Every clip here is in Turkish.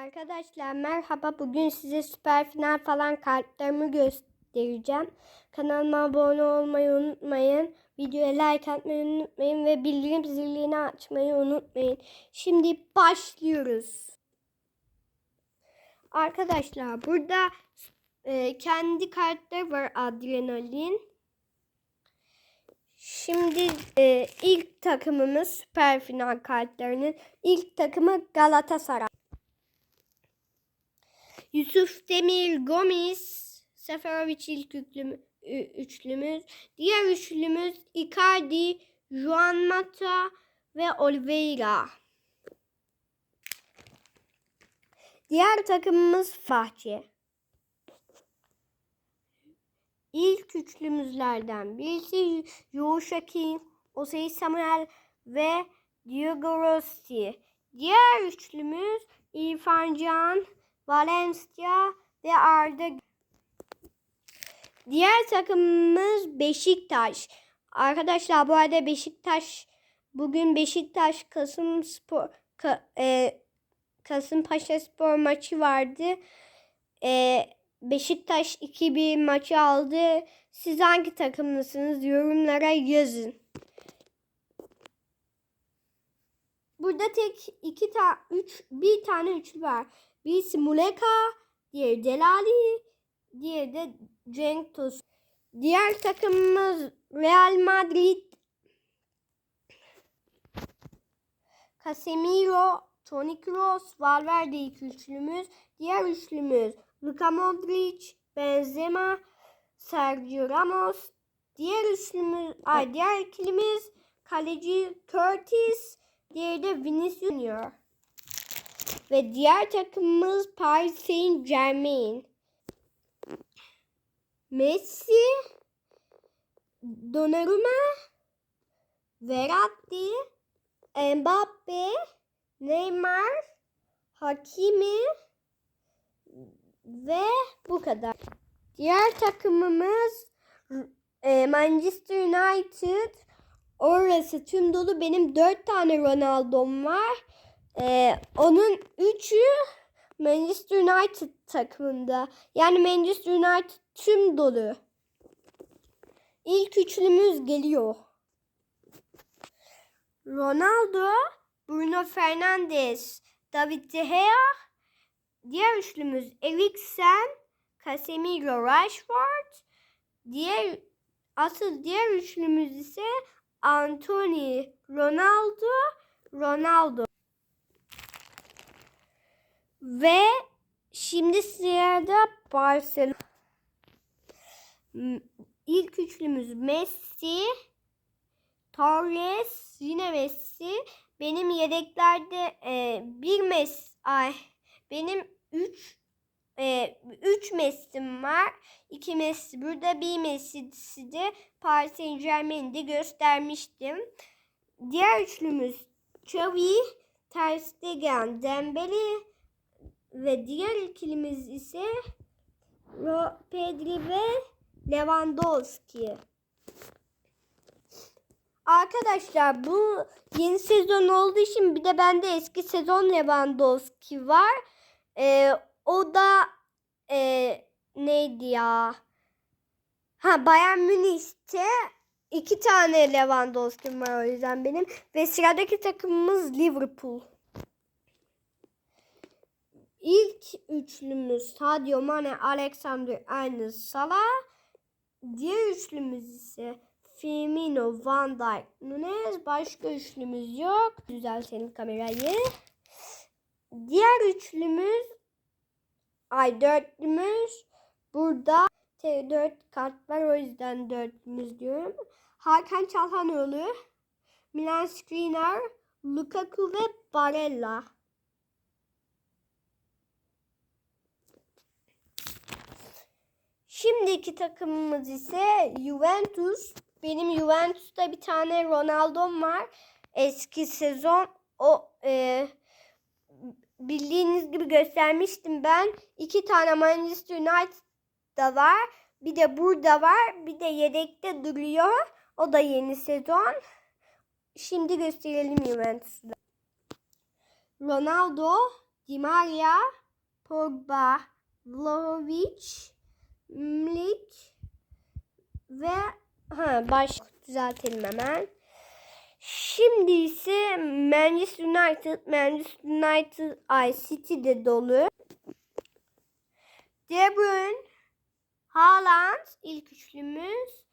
Arkadaşlar merhaba. Bugün size süper final falan kartlarımı göstereceğim. Kanalıma abone olmayı unutmayın. Videoya like atmayı unutmayın ve bildirim zilini açmayı unutmayın. Şimdi başlıyoruz. Arkadaşlar burada e, kendi kartları var adrenalin. Şimdi e, ilk takımımız süper final kartlarının ilk takımı Galatasaray. Yusuf Demir Gomis, Seferovic ilk üçlümü, üçlümüz. Diğer üçlümüz Icardi, Juan Mata ve Oliveira. Diğer takımımız Fahçe. İlk üçlümüzlerden birisi Yoshaki, Osei Samuel ve Diego Rossi. Diğer üçlümüz İrfan Can, Valencia ve Arda. Diğer takımımız Beşiktaş. Arkadaşlar bu arada Beşiktaş bugün Beşiktaş Kasım Spor Ka, e, Kasımpaşa Spor maçı vardı. E, Beşiktaş 2-1 maçı aldı. Siz hangi takımlısınız? Yorumlara yazın. Burada tek iki tane üç bir tane üçlü var. Birisi Muleka, diğeri Delali, diğeri de Cenk Tosun. Diğer takımımız Real Madrid. Casemiro, Toni Kroos, Valverde ilk üçlümüz. Diğer üçlümüz Luka Modric, Benzema, Sergio Ramos. Diğer üçlümüz, ay diğer ikilimiz kaleci Curtis, diğeri de Vinicius Junior. Ve diğer takımımız Paris Saint Germain. Messi, Donnarumma, Verratti, Mbappe, Neymar, Hakimi ve bu kadar. Diğer takımımız e, Manchester United. Orası tüm dolu. Benim dört tane Ronaldo'm var. Ee, onun üçü Manchester United takımında. Yani Manchester United tüm dolu. İlk üçlümüz geliyor. Ronaldo, Bruno Fernandes, David De Gea. Diğer üçlümüz Eriksen, Casemiro, Rashford. Diğer asıl diğer üçlümüz ise Anthony, Ronaldo, Ronaldo. Ve şimdi sırada Barcelona. İlk üçlümüz Messi, Torres, yine Messi. Benim yedeklerde e, bir Messi, ay benim üç e, üç Messi'm var. İki Messi burada bir Messi'si de Paris Saint Germain'de göstermiştim. Diğer üçlümüz Xavi, Ter Stegen, Dembele ve diğer ikilimiz ise Pedri ve Lewandowski. Arkadaşlar bu yeni sezon olduğu için bir de bende eski sezon Lewandowski var. Ee, o da e, neydi ya? Ha Bayern Münih'te iki tane Lewandowski var o yüzden benim. Ve sıradaki takımımız Liverpool. İlk üçlümüz Sadio Mane, Alexander Arnold, Salah. Diğer üçlümüz ise Firmino, Van Dijk, Nunez. Başka üçlümüz yok. Düzeltelim kamerayı. Diğer üçlümüz ay dörtlümüz burada dört kart var o yüzden dörtlümüz diyorum. Hakan Çalhanoğlu, Milan Skriniar, Lukaku ve Barella. Şimdiki takımımız ise Juventus. Benim Juventus'ta bir tane Ronaldo'm var. Eski sezon o e, bildiğiniz gibi göstermiştim ben. İki tane Manchester United'da var. Bir de burada var. Bir de yedekte duruyor. O da yeni sezon. Şimdi gösterelim Juventus'da. Ronaldo, Di Maria, Pogba, Vlahovic, Mlik ve ha baş düzeltelim hemen. Şimdi ise Manchester United, Manchester United ay City'de dolu. De Bruyne, Haaland ilk üçlümüz.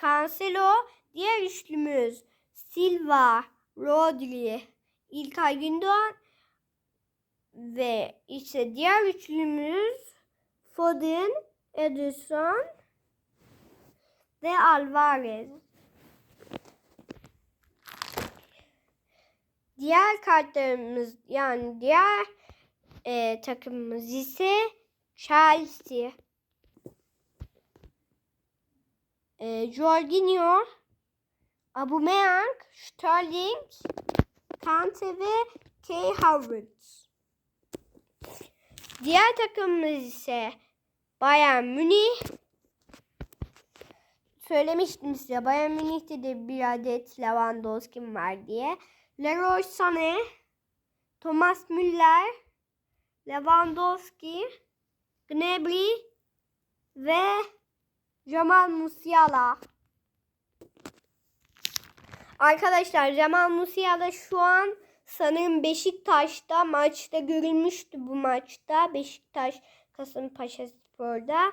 Cancelo diğer üçlümüz. Silva, Rodri, İlkay Gündoğan ve işte diğer üçlümüz Foden, Ederson ve Alvarez. Diğer kartlarımız yani diğer e, takımımız ise Chelsea. E, Jorginho, Aubameyang, Sterling, Kante ve Kay Havertz. Diğer takımımız ise Bayern Münih. Söylemiştim size Bayern Münih'te de bir adet Lewandowski var diye. Leroy Sané, Thomas Müller, Lewandowski, Gnabry ve Jamal Musiala. Arkadaşlar Jamal Musiala şu an sanırım Beşiktaş'ta maçta görülmüştü bu maçta. Beşiktaş Kasımpaşa Spor'da.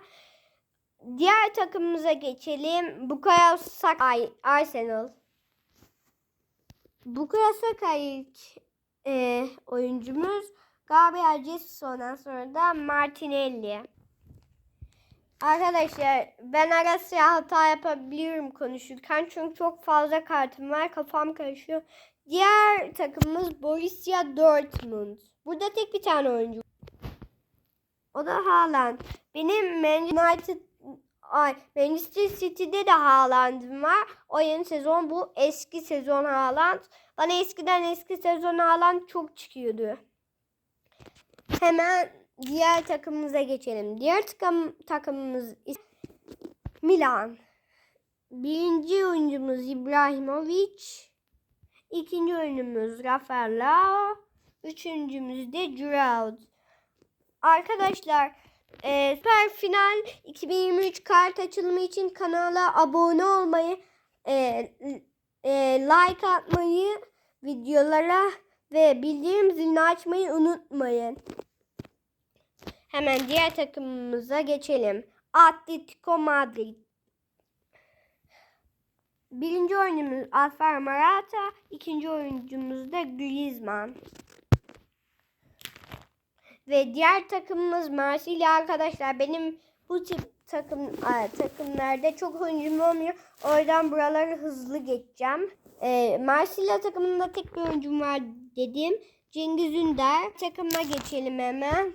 Diğer takımımıza geçelim. Bukayo Saka Arsenal. Bukayo Saka ilk e, oyuncumuz. Gabriel Jesus'dan sonra da Martinelli. Arkadaşlar ben ara sıra hata yapabiliyorum konuşurken çünkü çok fazla kartım var kafam karışıyor. Diğer takımımız Borussia Dortmund. Burada tek bir tane oyuncu. O da Haaland. Benim Manchester Ay, Manchester City'de de Haaland'ım var. O yeni sezon bu eski sezon Haaland. Bana eskiden eski sezon Haaland çok çıkıyordu. Hemen diğer takımımıza geçelim. Diğer takım, takımımız Milan. Birinci oyuncumuz İbrahimovic. İkinci oyuncumuz Rafael. Üçüncümüz de Giroud. Arkadaşlar e, Süper Final 2023 kart açılımı için kanala abone olmayı, e, e, like atmayı, videolara ve bildirim zilini açmayı unutmayın. Hemen diğer takımımıza geçelim. Atletico Madrid. Birinci oyuncumuz Alvaro Morata, ikinci oyuncumuz da Griezmann. Ve diğer takımımız Marsilya arkadaşlar. Benim bu tip takım takımlarda çok oyuncum olmuyor. O yüzden buraları hızlı geçeceğim. Ee, Marsilya takımında tek bir oyuncum var dedim. Cengiz Ünder. Takımına geçelim hemen.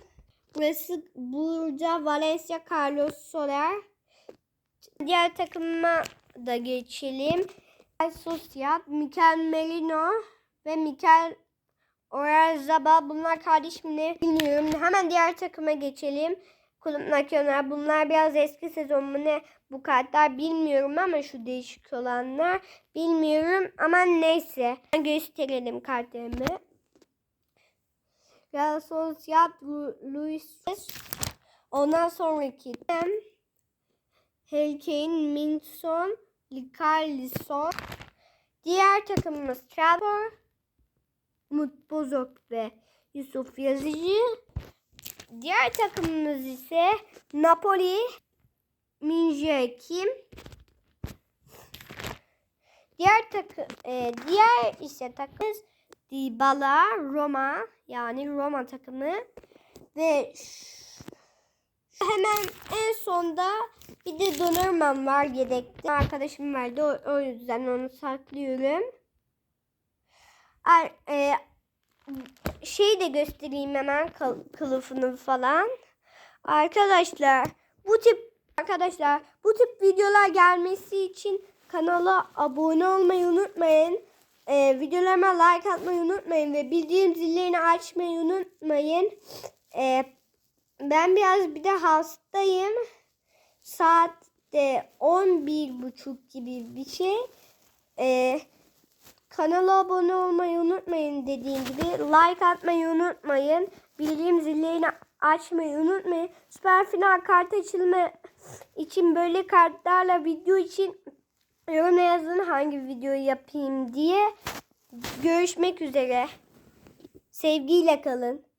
Burası burada Valencia Carlos Soler. Diğer takıma da geçelim. Sociedad, Mikel Merino ve Mikel Oyarzabal. Bunlar kardeşim ne bilmiyorum. Hemen diğer takıma geçelim. Kulüp Nacional. Bunlar biraz eski sezon mu ne bu kartlar bilmiyorum ama şu değişik olanlar bilmiyorum ama neyse. Gösterelim kartlarımı. Real Sociedad Lu- Luis Ondan sonraki Harry Kane, Minson, Likarlison. Diğer takımımız Trevor, Umut Bozok ve Yusuf Yazıcı. Diğer takımımız ise Napoli, Minje Kim. Diğer takım e, diğer ise takımımız Dybala, Roma yani Roma takımı ve hemen en sonda bir de Donnarumma var yedekte. Arkadaşım verdi o, o yüzden onu saklıyorum. E, şey de göstereyim hemen kıl- kılıfını falan. Arkadaşlar bu tip arkadaşlar bu tip videolar gelmesi için kanala abone olmayı unutmayın. Ee, videolarıma like atmayı unutmayın ve bildirim zillerini açmayı unutmayın. Ee, ben biraz bir de hastayım. Saat de 11.30 gibi bir şey. Ee, Kanala abone olmayı unutmayın dediğim gibi. Like atmayı unutmayın. Bildirim zillerini açmayı unutmayın. Süper final kart açılma için böyle kartlarla video için yoruma yazın hangi videoyu yapayım diye. Görüşmek üzere. Sevgiyle kalın.